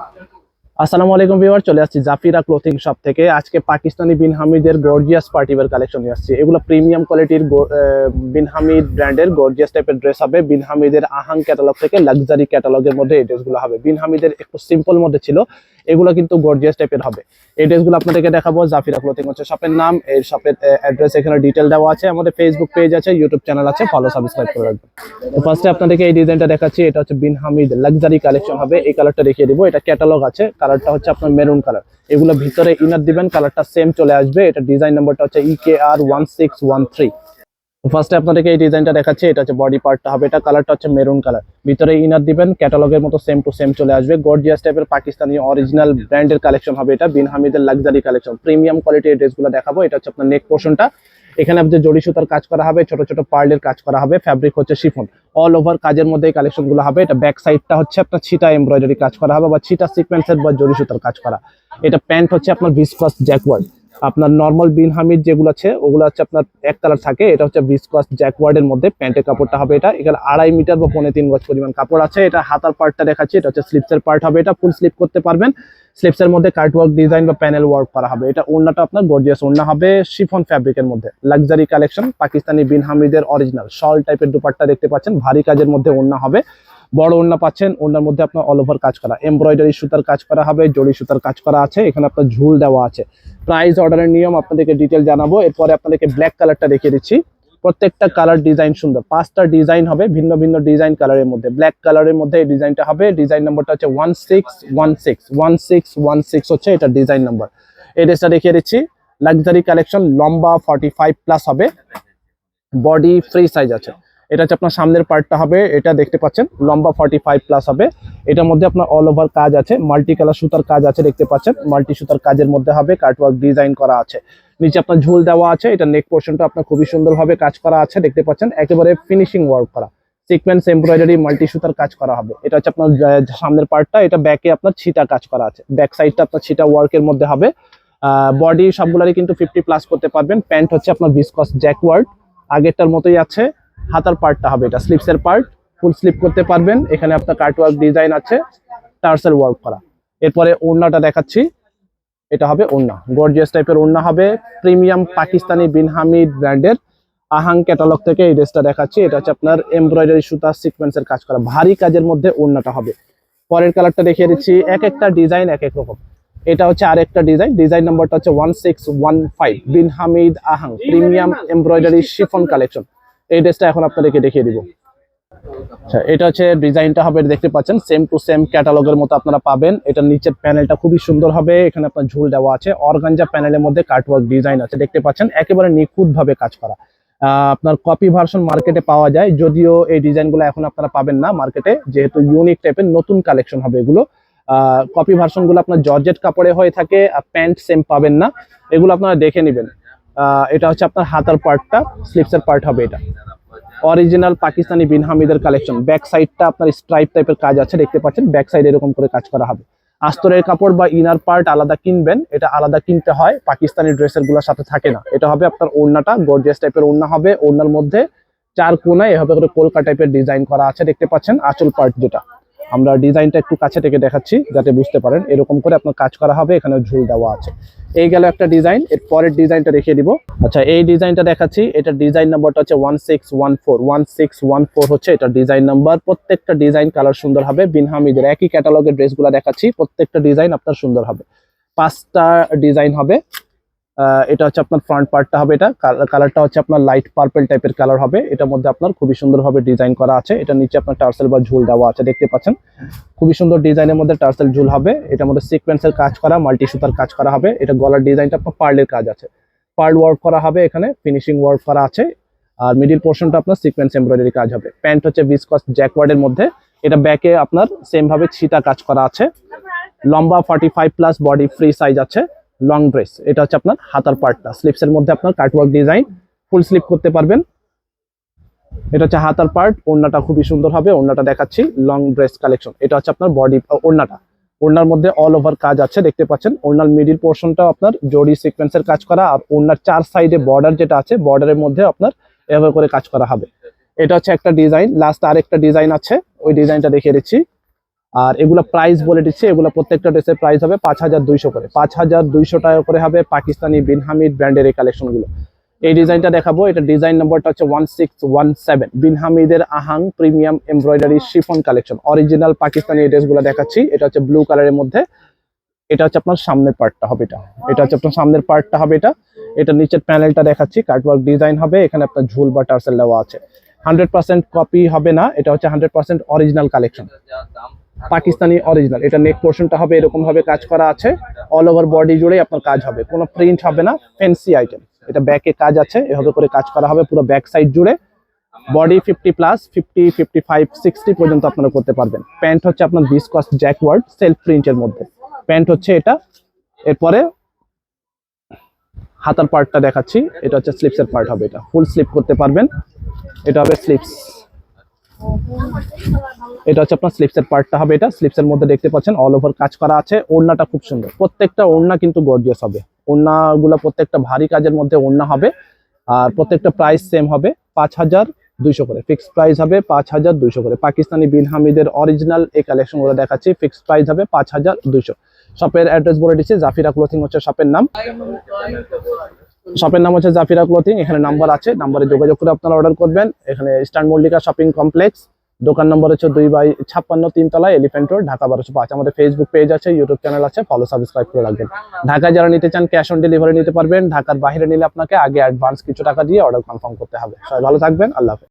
God. আসসালামু আলাইকুম viewer চলে আসছি জাফিরা ক্লোথিং শপ থেকে। আজকে পাকিস্তানি বিন হামিদের গর্জিয়াস পার্টিওয়ার কালেকশন নিয়ে আসছি। এগুলো প্রিমিয়াম কোয়ালিটির বিন হামিদ ব্র্যান্ডের গর্জিয়াস টাইপের ড্রেস হবে। বিন হামিদের আহাং ক্যাটালগ থেকে লাক্সারি ক্যাটালগের মধ্যে এই ড্রেসগুলো হবে। বিন হামিদের একটু সিম্পল মধ্যে ছিল, এগুলো কিন্তু গর্জিয়াস টাইপের হবে। এই ড্রেসগুলো আপনাদেরকে দেখাবো, জাফিরা ক্লোথিং হচ্ছে শপের নাম এই শপের অ্যাড্রেস এখানে ডিটেল দেওয়া আছে। আমাদের ফেসবুক পেজ আছে ইউটিউব চ্যানেল আছে ফলো সাবস্ক্রাইব করে রাখবেন। তো ফার্স্টে আপনাদেরকে এই ডিজাইনটা দেখাচ্ছি, এটা হচ্ছে বিন হামিদ লাক্সারি কালেকশন হবে। এই কালারটা দেখিয়ে দিব, এটা ক্যাটালগ আছে কালারটা হচ্ছে আপনার মেরুন কালার। এগুলো ভিতরে ইনার দিবেন, কালারটা সেম চলে আসবে। এটা ডিজাইন নাম্বারটা হচ্ছে E K R one six one three ফার্স্টে আপনাদেরকে এই ডিজাইনটা দেখাচ্ছি, এটা হচ্ছে বডি পার্টটা হবে। এটা কালারটা হচ্ছে মেরুন কালার। ভিতরে ইনার দিবেন ক্যাটালগের মতো সেম টু সেম চলে আসবে। গর্জিয়াস টাইপের পাকিস্তানি অরিজিনাল ব্র্যান্ডের কালেকশন হবে এটা। বিন হামিদের লাক্সারি কালেকশন প্রিমিয়াম কোয়ালিটির ড্রেসগুলো দেখাবো। এটা হচ্ছে আপনার নেক পোর্শনটা এখানে আপনাদের জড়ি সুতার কাজ করা হবে, ছোট ছোট পার্লের কাজ করা হবে ফ্যাব্রিক হচ্ছে শিফন অল ওভার কাজের মধ্যে এই কালেকশনগুলো হবে, এটা ব্যাক সাইডটা হচ্ছে আপনার ছিটা এমব্রয়ডারি কাজ করা হবে বা ছিটা সিকোয়েন্সের বা জড়ি সুতার কাজ করা। এটা প্যান্ট হচ্ছে আপনার ভিসকস জ্যাকওয়ার্ড আপনার নর্মাল বিন হামিদ যেগুলো আছে, ওগুলো হচ্ছে আপনার এক কালার থাকে, এটা হচ্ছে ভিসকস জ্যাকওয়ার্ডের মধ্যে প্যান্টের কাপড়টা হবে এটা। এখানে আড়াই মিটার বা পৌনে তিন গজ পরিমাণ কাপড় আছে, এটা হাতার পার্টটা দেখাচ্ছি, এটা হচ্ছে স্লিপসের পার্ট হবে এটা ফুল স্লিপ করতে পারবেন। স্লিপসের মধ্যে কার্টওয়ার্ক ডিজাইন বা প্যানেল ওয়ার্ক করা হবে। এটা ওড়নাটা আপনার গর্জিয়াস ওড়না হবে শিফন ফ্যাব্রিকের মধ্যে। লাক্সারি কালেকশন পাকিস্তানি বিন হামিদের অরিজিনাল শল টাইপের দুপাট্টা দেখতে পাচ্ছেন, ভারী কাজের মধ্যে ওড়না হবে। বড় ওড়না পাচ্ছেন, ওড়নার মধ্যে আপনার অল ওভার কাজ করা। এমব্রয়ডারি সুতার কাজ করা হবে, জড়ি সুতার কাজ করা আছে, এখানে আপনার ঝুল দেওয়া আছে। প্রাইস অর্ডারের নিয়ম আপনাদেরকে ডিটেল জানাব, এরপরে আপনাদেরকে ব্ল্যাক কালারটা দেখিয়ে দিচ্ছি। প্রত্যেকটা কালার ডিজাইন সুন্দর। পাঁচটা ডিজাইন হবে, ভিন্ন ভিন্ন ডিজাইন কালারের মধ্যে। ব্ল্যাক কালারের মধ্যে এই ডিজাইনটা হবে। ডিজাইন নাম্বারটা হচ্ছে one six one six one six one six হচ্ছে এটা ডিজাইন নাম্বার এই ড্রেসটা দেখিয়ে দিচ্ছি। লাক্সারি কালেকশন লম্বা ফর্টি ফাইভ প্লাস হবে। বডি ফ্রি সাইজ আছে। এটা হচ্ছে আপনার সামনের পার্টটা হবে। এটা দেখতে পাচ্ছেন, লম্বা ফর্টি ফাইভ প্লাস হবে। এটার মধ্যে আপনার অল ওভার কাজ আছে। মাল্টি কালার সুতার কাজ আছে, দেখতে পাচ্ছেন। মাল্টি সুতার কাজের মধ্যে হবে। কাটওয়ার্ক ডিজাইন করা আছে। নিচে আপনার ঝুল দেওয়া আছে, এটা নেক পোর্শনটা আপনার খুবই সুন্দরভাবে কাজ করা আছে, দেখতে পাচ্ছেন, একেবারে ফিনিশিং ওয়ার্ক করা। সিকোয়েন্স এমব্রয়ডারি মাল্টি সুতার কাজ করা হবে। এটা হচ্ছে আপনার সামনের পার্টটা এটা ব্যাকে আপনার ছিটা কাজ করা আছে। ব্যাক সাইডটা আপনার ছিটা ওয়ার্কের মধ্যে হবে। বডি সবগুলারই কিন্তু ফিফটি প্লাস করতে পারবেন। প্যান্ট হচ্ছে আপনার ভিসকস জ্যাকওয়ার্ড আগেরটার মতোই আছে। হাতার পার্টটা হবে এটা স্লিপসের পার্ট ফুল স্লিপ করতে পারবেন। এখানে আপনার কাটওয়ার্ক ডিজাইন আছে। টার্সেল ওয়ার্ক করা। এরপরে ওড়নাটা দেখাচ্ছি। এটা হবে ওড়না। গর্জিয়াস টাইপের ওড়না হবে। প্রিমিয়াম পাকিস্তানি বিন হামিদ ব্র্যান্ডের আহাং ক্যাটালগ থেকে এই ড্রেসটা দেখাচ্ছি। এটা হচ্ছে আপনার এমব্রয়ডারি সুতা সিকোয়েন্সের কাজ করা। ভারী কাজের মধ্যে ওড়নাটা হবে। পরের কালারটা দেখিয়ে দিচ্ছি। এক একটা ডিজাইন এক এক রকম। এটা হচ্ছে আরেকটা ডিজাইন ডিজাইন নাম্বারটা হচ্ছে one six one five Bin Hamid Ahang premium embroidery chiffon collection এই ড্রেসটা এখন আপনাদেরকে দেখিয়ে দিব। আচ্ছা এটা হচ্ছে ডিজাইনটা হবে দেখতে পাচ্ছেন সেম টু সেম ক্যাটালগের মতো আপনারা পাবেন। এটার নিচের প্যানেলটা খুবই সুন্দর হবে, এখানে আপনার ঝুল দেওয়া আছে। অর্গানজা প্যানেলের মধ্যে কাটওয়ার্ক ডিজাইন আছে, দেখতে পাচ্ছেন, একেবারে নিখুঁত ভাবে কাজ করা। আপনার কপি ভার্সন মার্কেটে পাওয়া যায়, যদিও এই ডিজাইনগুলো এখন আপনারা পাবেন না মার্কেটে যেহেতু ইউনিক টাইপের নতুন কালেকশন হবে এগুলো। কপি ভার্সনগুলো আপনার জর্জেট কাপড়ে হয়ে থাকে প্যান্ট সেম পাবেন না। এগুলো আপনারা দেখে নেবেন। এটা হচ্ছে আপনার হাতার পার্টটা স্লিপসের পার্ট হবে এটা। অরিজিনাল পাকিস্তানি বিন হামিদের কালেকশন ব্যাক সাইডটা আপনার স্ট্রাইপ টাইপের কাজ আছে, দেখতে পাচ্ছেন। ব্যাক সাইড এরকম করে কাজ করা হবে। আস্তরের কাপড় বা ইনার পার্ট আলাদা কিনবেন। এটা আলাদা কিনতে হয়। পাকিস্তানি ড্রেসেরগুলোর সাথে থাকে না। এটা হবে আপনার ওড়নাটা গর্জিয়াস টাইপের ওড়না হবে। ওড়নার মধ্যে চার কোনায় এভাবে করে কলকা টাইপের ডিজাইন করা আছে, দেখতে পাচ্ছেন। আঁচল পার্ট যেটা। আমরা ডিজাইনটা একটু কাছে থেকে দেখাচ্ছি, যাতে বুঝতে পারেন। এরকম করে আপনার কাজ করা হবে। এখানে ঝুল দেওয়া আছে। এই গেল একটা ডিজাইন, এর পরের ডিজাইনটা রেখে দিব। আচ্ছা এই ডিজাইনটা দেখাচ্ছি এটা ডিজাইন নাম্বারটা হচ্ছে one six one four one six one four হচ্ছে এটা ডিজাইন নাম্বার। প্রত্যেকটা ডিজাইন কালার সুন্দর হবে। বিনহামিদের একই ক্যাটালগের ড্রেসগুলো দেখাচ্ছি, প্রত্যেকটা ডিজাইন আপনার সুন্দর হবে। পাঁচটা ডিজাইন হবে। এটা হচ্ছে আপনার ফ্রন্ট পার্টটা হবে এটা। কালারটা হচ্ছে আপনার লাইট পার্পল টাইপের কালার হবে। এটার মধ্যে আপনার খুবই সুন্দরভাবে ডিজাইন করা আছে। এটা নিচে আপনার টার্সেল বা ঝুল দেওয়া আছে, দেখতে পাচ্ছেন? খুবই সুন্দর ডিজাইনের মধ্যে টার্সেল ঝুল হবে। এটার মধ্যে সিকোয়েন্সের কাজ করা মাল্টি সুতার কাজ করা হবে। এটা গলার ডিজাইনটা আপনার পার্লের কাজ আছে। পার্ল ওয়ার্ক করা হবে এখানে ফিনিশিং ওয়ার্ক করা আছে। আর মিডিল পোর্শনটা আপনার সিকোয়েন্স এমব্রয়ডারি কাজ হবে। প্যান্ট হচ্ছে ভিসকস জ্যাকওয়ার্ডের মধ্যে। এটা ব্যাকে আপনার সেম ভাবে ছিটা কাজ করা আছে। লম্বা forty plus body free size আছে। Long dress. এটা হচ্ছে আপনার হাতার পার্টটা স্লিপসের মধ্যে আপনার কাটওয়ার্ক ডিজাইন ফুল স্লিপ করতে পারবেন। এটা হচ্ছে হাতার পার্ট ওড়নাটা খুবই সুন্দর হবে। ওড়নাটা দেখাচ্ছি লং ড্রেস কালেকশন এটা হচ্ছে আপনার বডি ওড়নাটা। ওড়নার মধ্যে অল ওভার কাজ আছে, দেখতে পাচ্ছেন। ওড়নার মিডিল পোর্শনটা আপনার জড়ি সিকোয়েন্সের কাজ করা, আর ওড়নার চার সাইডে বর্ডার যেটা আছে বর্ডারের মধ্যে আপনার এভাবে করে কাজ করা হবে। এটা হচ্ছে একটা ডিজাইন লাস্ট আর একটা ডিজাইন আছে। ওই ডিজাইনটা দেখিয়ে দিচ্ছি। আর এগুলো প্রাইস বলে দিচ্ছে, এগুলো প্রত্যেকটা ড্রেসের প্রাইস হবে পাঁচ হাজার দুইশো করে। পাঁচ হাজার দুইশো টাকা করে হবে পাকিস্তানি বিন হামিদ ব্র্যান্ডের এই কালেকশনগুলো এই ডিজাইনটা দেখাবো, এটা ডিজাইন নাম্বারটা হচ্ছে one six one seven Bin হামিদের Ahang premium embroidery chiffon collection original Pakistani ড্রেসগুলো দেখাচ্ছি, এটা হচ্ছে ব্লু কালারের মধ্যে। এটা হচ্ছে আপনার সামনের পার্টটা হবে এটা। এটা হচ্ছে আপনার সামনের পার্টটা হবে এটা। এটা নিচের প্যানেলটা দেখাচ্ছি কার্টওয়ার্ক ডিজাইন হবে, এখানে আপনার ঝুল বা টার্সেল দেওয়া আছে। হান্ড্রেড পার্সেন্ট কপি হবে না, এটা হচ্ছে hundred percent original collection Pakistani original এটা নেক পোর্শনটা হবে এরকম ভাবে কাজ করা আছে। অল ওভার বডি জুড়ে আপনার কাজ হবে। কোনো প্রিন্ট হবে না ফ্যান্সি আইটেম এটা ব্যাকে কাজ আছে এভাবে করে কাজ করা হবে পুরো ব্যাক সাইড জুড়ে। Body fifty plus fifty fifty five sixty পর্যন্ত আপনারা করতে পারবেন। প্যান্ট হচ্ছে আপনার বিসকস জ্যাকওয়ার্ড সেলফ প্রিন্টের মধ্যে। প্যান্ট হচ্ছে এটা। এরপরে হাতার পার্টটা দেখাচ্ছি। এটা হচ্ছে স্লিপসের পার্ট হবে এটা। ফুল স্লিপ করতে পারবেন। এটা হবে স্লিপস এটা হচ্ছে আপনার স্লিপসের পার্টটা হবে এটা। স্লিপসের মধ্যে দেখতে পাচ্ছেন অল ওভার কাজ করা আছে। ওড়নাটা খুব সুন্দর। প্রত্যেকটা ওড়না কিন্তু গর্জিয়াস হবে। ওড়নাগুলো প্রত্যেকটা ভারী কাজের মধ্যে ওড়না হবে। আর প্রত্যেকটা প্রাইস সেম হবে। পাঁচ হাজার দুইশো করে। ফিক্সড প্রাইস হবে পাঁচ হাজার দুইশো করে। পাকিস্তানি বিন হামিদের অরিজিনাল এই কালেকশনগুলো দেখাচ্ছি। ফিক্সড প্রাইস হবে পাঁচ হাজার দুইশো। শপের অ্যাড্রেস বলে দিচ্ছি জাফিরা ক্লোথিং হচ্ছে শপের নাম। শপের নাম হচ্ছে জাফিরা ক্লোথিং এখানে নাম্বার আছে। নাম্বারে যোগাযোগ করে আপনারা অর্ডার করবেন। এখানে ইস্টার্ন মল্লিকা শপিং কমপ্লেক্স দোকান নম্বর হচ্ছে দুই বাই ছাপ্পান্ন তিনতলা এলিফেন্ট রোড ঢাকা বারোশো পাঁচ। আমাদের ফেসবুক পেজ আছে ইউটিউব চ্যানেল আছে ফলো সাবস্ক্রাইব করে রাখবেন। ঢাকায় যারা নিতে চান ক্যাশ অন ডেলিভারি নিতে পারবেন। ঢাকার বাইরে নিলে আপনাকে আগে অ্যাডভান্স কিছু টাকা দিয়ে অর্ডার কনফার্ম করতে হবে। সবাই ভালো থাকবেন, আল্লাহ